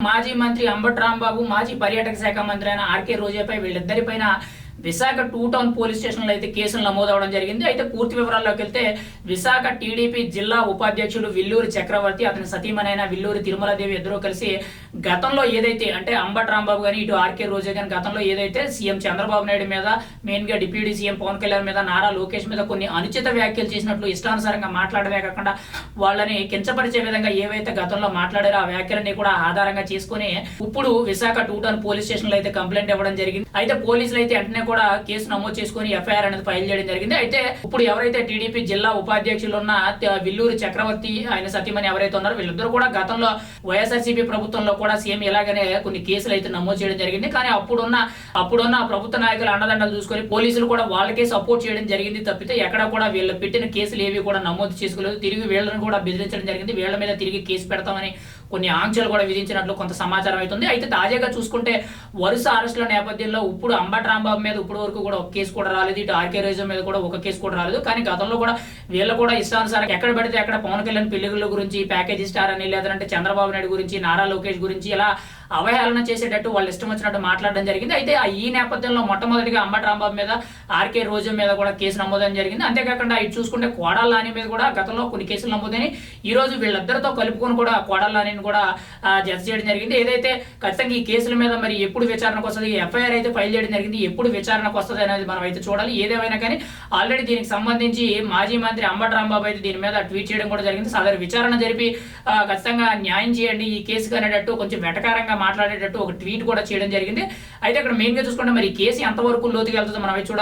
మాజీ మంత్రి అంబట్ రాంబాబు మాజీ పర్యాటక శాఖ మంత్రి అయిన ఆర్కే రోజాపై వీళ్ళిద్దరిపైన విశాఖ టూ టౌన్ పోలీస్ స్టేషన్లో అయితే కేసులు నమోదవడం జరిగింది. అయితే పూర్తి వివరాల్లోకి వెళ్తే విశాఖ టీడీపీ జిల్లా ఉపాధ్యక్షుడు విల్లూరి చక్రవర్తి అతని సతీమనైన విల్లూరి తిరుమలదేవి ఇద్దరూ కలిసి గతంలో ఏదైతే అంటే అంబట్ రాంబాబు కానీ ఇటు ఆర్కే రోజా కానీ గతంలో ఏదైతే సీఎం చంద్రబాబు నాయుడు మీద మెయిన్గా డిప్యూటీ సీఎం పవన్ కళ్యాణ్ మీద నారా లోకేష్ మీద కొన్ని అనుచిత వ్యాఖ్యలు చేసినట్లు ఇష్టానుసారంగా మాట్లాడమే కాకుండా వాళ్ళని కించపరిచే విధంగా ఏవైతే గతంలో మాట్లాడారో ఆ వ్యాఖ్యలన్నీ కూడా ఆధారంగా చేసుకుని ఇప్పుడు విశాఖ టూ టౌన్ పోలీస్ స్టేషన్లో అయితే కంప్లైంట్ ఇవ్వడం జరిగింది. అయితే పోలీసులు అయితే వెంటనే కూడా కేసు నమోదు చేసుకుని ఎఫ్ఐఆర్ అనేది ఫైల్ చేయడం జరిగింది. అయితే ఇప్పుడు ఎవరైతే టీడీపీ జిల్లా ఉపాధ్యక్షులు ఉన్న విల్లూరు చక్రవర్తి ఆయన సతీమణి ఎవరైతే ఉన్నారో వీళ్ళిద్దరూ కూడా గతంలో వైఎస్ఆర్సీపీ ప్రభుత్వంలో కూడా సీఎం ఇలాగనే కొన్ని కేసులు అయితే నమోదు చేయడం జరిగింది. కానీ అప్పుడున్న అప్పుడున్న ప్రభుత్వ నాయకుల అండదండలు చూసుకొని పోలీసులు కూడా వాళ్ళకే సపోర్ట్ చేయడం జరిగింది తప్పితే ఎక్కడ కూడా వీళ్ళు పెట్టిన కేసులు ఏవి కూడా నమోదు చేసుకోలేదు. తిరిగి వీళ్ళని కూడా బెదిరించడం జరిగింది. వీళ్ళ మీద తిరిగి కేసు పెడతామని కొన్ని ఆంక్షలు కూడా విధించినట్లు కొంత సమాచారం అవుతుంది అయితే తాజాగా చూసుకుంటే వరుస అరెస్టుల నేపథ్యంలో ఇప్పుడు అంబట్ రాంబాబు మీద ఇప్పుడు వరకు కూడా ఒక కేసు కూడా రాలేదు. ఇటు ఆర్కే రైజు మీద కూడా ఒక కేసు కూడా రాలేదు. కానీ గతంలో కూడా వీళ్ళు కూడా ఇష్టానుసారం ఎక్కడ పెడితే అక్కడ పవన్ కళ్యాణ్ పెళ్ళిళ్ళ గురించి ప్యాకేజీ స్టార్ అని లేదంటే చంద్రబాబు నాయుడు గురించి నారా లోకేష్ గురించి ఇలా అవహేళన చేసేటట్టు వాళ్ళు ఇష్టం వచ్చినట్టు మాట్లాడడం జరిగింది. అయితే ఆ ఈ నేపథ్యంలో మొట్టమొదటిగా అంబటి రాంబాబు మీద ఆర్కే రోజు మీద కూడా కేసు నమోదం జరిగింది. అంతేకాకుండా ఇటు చూసుకుంటే కోడాల మీద కూడా గతంలో కొన్ని కేసులు నమోదని ఈ రోజు వీళ్ళిద్దరితో కలుపుకొని కూడా కోడాల నానిని కూడా ఆ, చేయడం జరిగింది. ఏదైతే ఖచ్చితంగా ఈ కేసుల మీద మరి ఎప్పుడు విచారణకు వస్తుంది ఎఫ్ఐఆర్ అయితే ఫైల్ చేయడం జరిగింది ఎప్పుడు విచారణకు వస్తుంది అనేది మనం అయితే చూడాలి. ఏదేమైనా కానీ ఆల్రెడీ దీనికి సంబంధించి మాజీ మంత్రి అంబటి రాంబాబు అయితే దీని మీద ట్వీట్ చేయడం కూడా జరిగింది. సదరు విచారణ జరిపి ఖచ్చితంగా న్యాయం చేయండి ఈ కేసుకు అనేటట్టు కొంచెం వెటకారంగా మాట్లాడేటట్టు ఒక ట్వీట్ కూడా చేయడం జరిగింది. అయితే అక్కడ మెయిన్గా చూసుకుంటే మరి ఈ కేసు ఎంతవరకు లోతుకి వెళ్తుందో మనం అయితే చూడాలి.